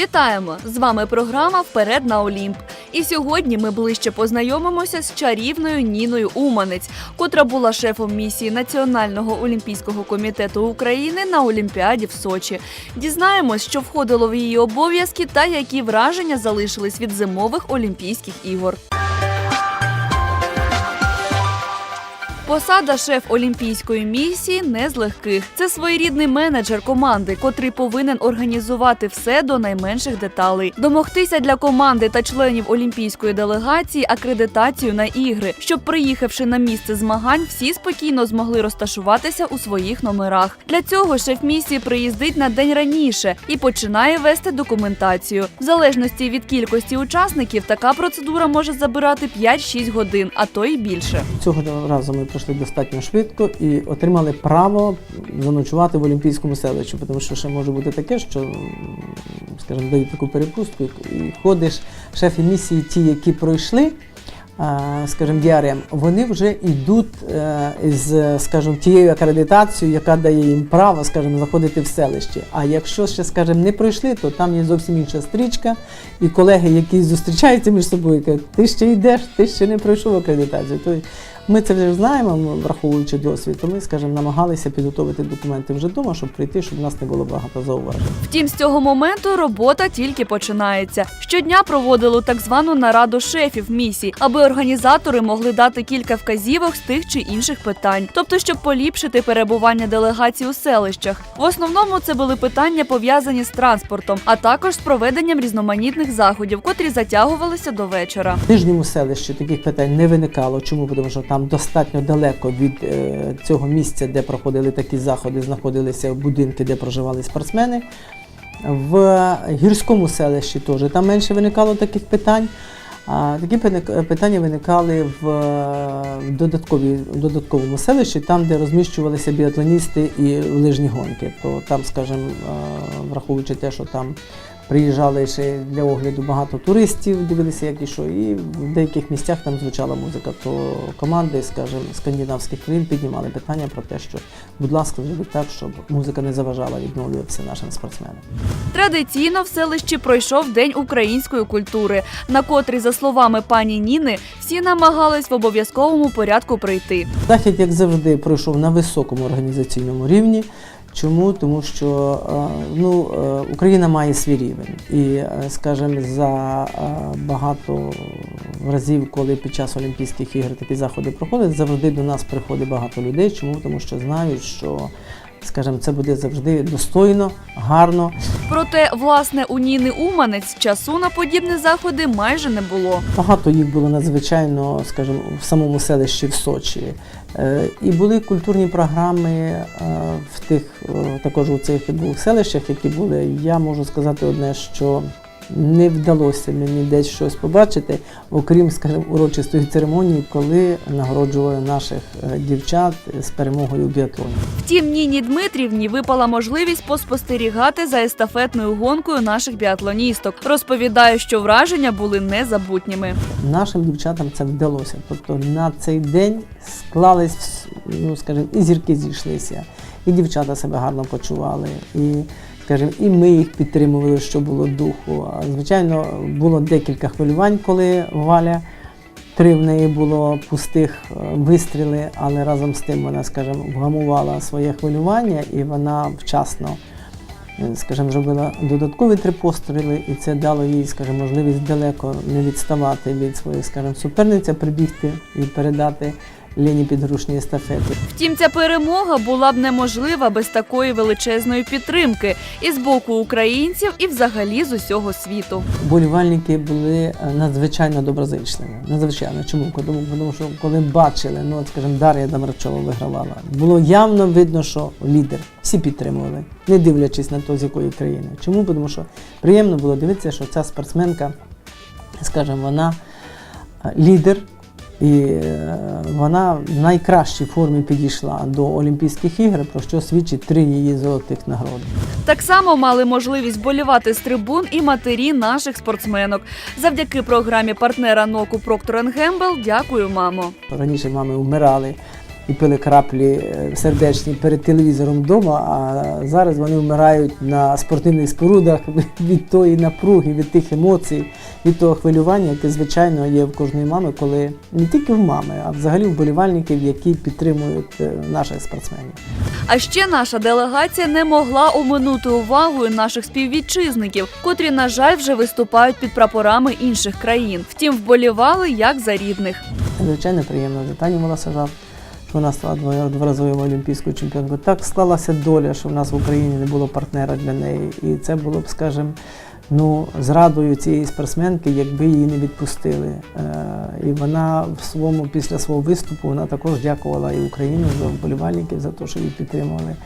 Вітаємо! З вами програма Вперед на Олімп. І сьогодні ми ближче познайомимося з чарівною Ніною Уманець, котра була шефом місії Національного олімпійського комітету України на Олімпіаді в Сочі. Дізнаємось, що входило в її обов'язки та які враження залишились від зимових Олімпійських ігор. Посада шеф олімпійської місії не з легких. Це своєрідний менеджер команди, котрий повинен організувати все до найменших деталей, домогтися для команди та членів олімпійської делегації акредитацію на ігри, щоб приїхавши на місце змагань, всі спокійно змогли розташуватися у своїх номерах. Для цього шеф місії приїздить на день раніше і починає вести документацію. В залежності від кількості учасників, така процедура може забирати 5-6 годин, а то й більше. Цього разу ми пройшли достатньо швидко і отримали право заночувати в Олімпійському селищі, тому що ще може бути таке, що, скажімо, дають таку перепустку і ходиш, шефи місії, ті, які пройшли. Скажімо, діарем, вони вже йдуть е, з, скажімо, тією акредитацією, яка дає їм право, скажімо, заходити в селище. А якщо ще, скажімо, не пройшли, то там є зовсім інша стрічка, і колеги, які зустрічаються між собою, кажуть, ти ще йдеш, ти ще не пройшов акредитацію. Ми це вже знаємо, враховуючи досвід, то ми, скажімо, намагалися підготувати документи вже вдома, щоб прийти, щоб у нас не було багато зауважень. Втім, з цього моменту робота тільки починається. Щодня проводили так звану нараду шефів місій, аби організатори могли дати кілька вказівок з тих чи інших питань, тобто, щоб поліпшити перебування делегацій у селищах. В основному це були питання пов'язані з транспортом, а також з проведенням різноманітних заходів, котрі затягувалися до вечора. В нижньому селищі таких питань не виникало. Чому? Тому що там достатньо далеко від е, цього місця, де проходили такі заходи, знаходилися будинки, де проживали спортсмени. В гірському селищі теж там менше виникало таких питань. А такі питання виникали в е, в додатковому селищі, там, де розміщувалися біатлоністи і лижні гонки. То там, скажімо, е, враховуючи те, що там приїжджали ще для огляду багато туристів, дивилися, як і що, і в деяких місцях там звучала музика, то команди, скажімо, скандинавських країн піднімали питання про те, що, будь ласка, зробіть так, щоб музика не заважала відновлюватися нашим спортсменам. Традиційно в селищі пройшов День української культури, на котрий, за словами пані Ніни, всі намагались в обов'язковому порядку прийти. Захід, як завжди, пройшов на високому організаційному рівні. Чому? Тому що е, ну, е, Україна має свій рівень. І, е, скажімо, за багато разів, коли під час Олімпійських ігор такі заходи проходять, завжди до нас приходить багато людей. Чому? Тому що знають, що скажімо, це буде завжди достойно, гарно. Проте, власне, у Ніни Уманець часу на подібні заходи майже не було. Багато їх було надзвичайно, скажімо, в самому селищі в Сочі. Е, І були культурні програми е, в тих, е, також у цих двох селищах, які були. Я можу сказати одне, що не вдалося мені десь щось побачити, окрім, скажімо, урочистої церемонії, коли нагороджували наших е, дівчат з перемогою в біатлоні. Втім, Ніні Дмитрівні випала можливість поспостерігати за естафетною гонкою наших біатлоністок. Розповідає, що враження були незабутніми. Нашим дівчатам це вдалося. Тобто на цей день склались, ну скажімо, і зірки зійшлися, і дівчата себе гарно почували, і, скажімо, і ми їх підтримували, що було духу. Звичайно, було декілька хвилювань, коли Валя. Три в неї було пустих е, вистріли, але разом з тим вона, скажімо, вгамувала своє хвилювання і вона вчасно е, скажімо, зробила додаткові три постріли, і це дало їй, скажімо, можливість далеко не відставати від своїх, скажімо, суперниця, прибігти і передати Лені підручні естафети. Втім, ця перемога була б неможлива без такої величезної підтримки і з боку українців, і взагалі з усього світу. Болівальники були е, надзвичайно доброзичливі. Надзвичайно. Чому? Тому, тому що коли бачили, ну от, скажімо, Дар'я Дамрачова вигравала, було явно видно, що лідер. Всі підтримували, не дивлячись на то, з якої країни. Чому? Тому що приємно було дивитися, що ця спортсменка, скажімо, вона е, лідер. І е, вона в найкращій формі підійшла до Олімпійських ігор, про що свідчить три її золотих нагороди. Так само мали можливість болівати з трибун і матері наших спортсменок. Завдяки програмі партнера НОКу Procter Gamble Дякую, мамо. Раніше мами вмирали і пили краплі е, сердечні перед телевізором вдома, а зараз вони вмирають на спортивних спорудах від тої напруги, від тих емоцій, від того хвилювання, яке звичайно є в кожної мами, коли не тільки в мами, а взагалі вболівальників, які підтримують е, наших спортсменів. А ще наша делегація не могла оминути увагою наших співвітчизників, котрі, на жаль, вже виступають під прапорами інших країн. Втім, вболівали як за рідних. Звичайно, приємно за Таню Волосожар, що вона стала двоє- дворазовою олімпійською чемпіонкою. Так склалася доля, що в нас в Україні не було партнера для неї. І це було б, скажімо, ну, зрадою цієї спортсменки, якби її не відпустили. Е, і вона в своєму, після свого виступу вона також дякувала і Україні за вболівальників, за те, що її підтримували.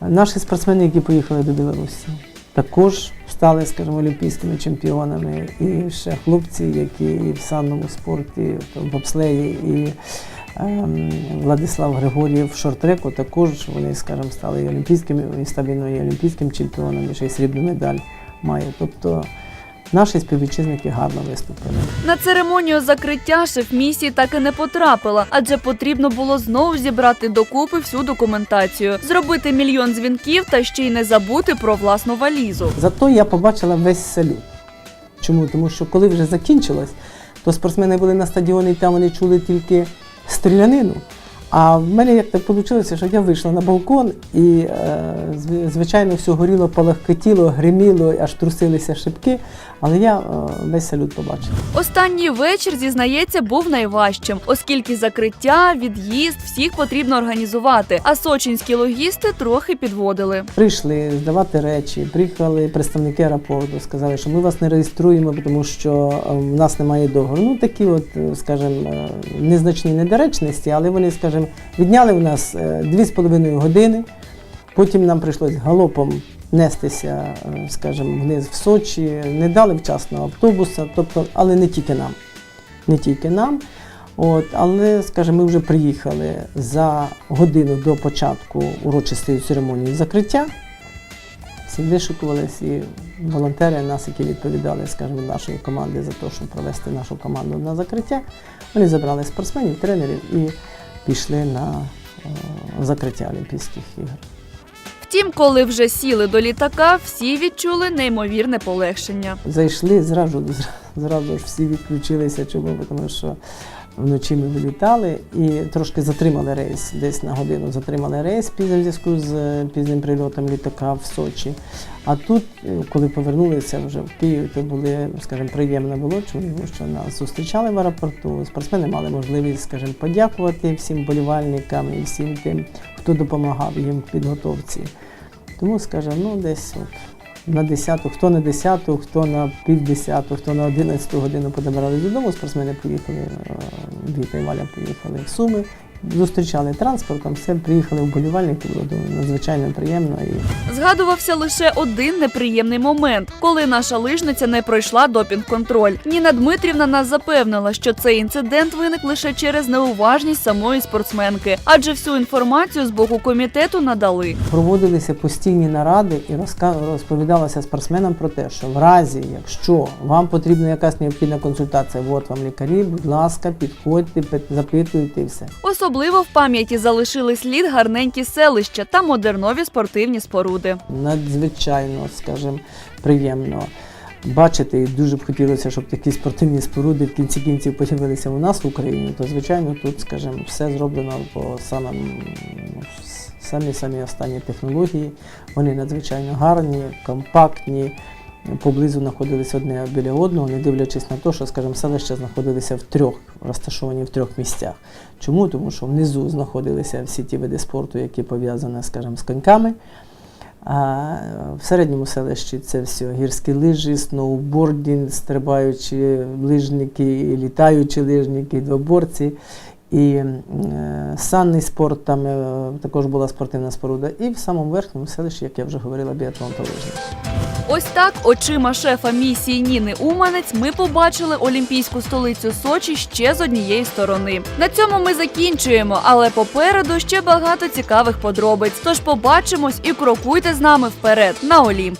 Наші спортсмени, які поїхали до Білорусі, також стали, скажімо, олімпійськими чемпіонами. І ще хлопці, які і в санному спорті, в бобслеї, і Владислав Григорєв шортреку, також вони, скажімо, стали і олімпійськими, і стабільно і олімпійським чемпіонами, ще й срібну медаль має. Тобто наші співвітчизники гарно виступили. На церемонію закриття шеф місії так і не потрапила, адже потрібно було знову зібрати докупи всю документацію, зробити мільйон дзвінків та ще й не забути про власну валізу. Зато я побачила весь салют. Чому? Тому що коли вже закінчилось, то спортсмени були на стадіоні, і там вони чули тільки стрілянину. А в мене як так вийшло, що я вийшла на балкон і, е, звичайно, все горіло, палахкотіло, гриміло, аж трусилися шибки, але я е, весь салют побачила. Останній вечір, зізнається, був найважчим, оскільки закриття, від'їзд всіх потрібно організувати. А сочинські логісти трохи підводили. Прийшли здавати речі, приїхали представники аеропорту, сказали, що ми вас не реєструємо, тому що е, в нас немає договору. Ну такі, от, скажімо, незначні недоречності, але вони, скажімо, відняли в нас е, дві з половиною години. Потім нам прийшлось галопом нестися, е, скажімо, вниз в Сочі, не дали вчасно автобуса, тобто, але не тільки нам. Не тільки нам. От, але, скажімо, ми вже приїхали за годину до початку урочистої церемонії закриття. Всі вишикувались і волонтери нас, які відповідали, скажімо, нашої команди за те, щоб провести нашу команду на закриття. Вони забрали спортсменів, тренерів і пішли на е, закриття Олімпійських ігор. Втім, коли вже сіли до літака, всі відчули неймовірне полегшення. Зайшли, зразу, зразу ж всі відключилися. Чому? Тому що вночі ми вилітали і трошки затримали рейс. Десь на годину затримали рейс пізнім зв'язку з е, пізнім прильотом літака в Сочі. А тут, е, коли повернулися вже в Київ, то були, скажімо, приємно було, чому що нас зустрічали в аеропорту. Спортсмени мали можливість, скажімо, подякувати всім болівальникам і всім тим, хто допомагав їм в підготовці. Тому, скажімо, ну десь от на 10, хто на 10, хто на півдесяту, хто на 11 годину подобрали додому, спортсмени поїхали, е, Віка і Валя поїхали в Суми, зустрічали транспортом, все, приїхали вболівальники, було надзвичайно приємно. І Згадувався лише один неприємний момент, коли наша лижниця не пройшла допінг-контроль. Ніна Дмитрівна нас запевнила, що цей інцидент виник лише через неуважність самої спортсменки, адже всю інформацію з боку комітету надали. проводилися постійні наради і розповідалося спортсменам про те, що в разі, якщо вам потрібна якась необхідна консультація, от вам лікарі, будь ласка, підходьте, запитуйте і все. Особливо в пам'яті залишили слід гарненькі селища та модернові спортивні споруди. надзвичайно, скажімо, приємно бачити. І дуже б хотілося, щоб такі спортивні споруди в кінці кінців з'явилися у нас в Україні. То звичайно, тут, скажімо, все зроблено по самим самі самі останні технології. Вони надзвичайно гарні, компактні. Поблизу знаходилися одне біля одного, не дивлячись на те, що, скажімо, селища знаходилися в трьох, розташовані в трьох місцях. Чому? Тому що внизу знаходилися всі ті види спорту, які пов'язані, скажімо, з коньками. А в середньому селищі це все гірські лижі, сноубордінг, стрибаючі лижники, літаючі лижники, двоборці. І е, санний спорт, там е, також була спортивна споруда. І в самому верхньому селищі, як я вже говорила, біатлон та. Ось так очима шефа місії Ніни Уманець ми побачили олімпійську столицю Сочі ще з однієї сторони. На цьому ми закінчуємо, але попереду ще багато цікавих подробиць. Тож побачимось і крокуйте з нами вперед на Олімп.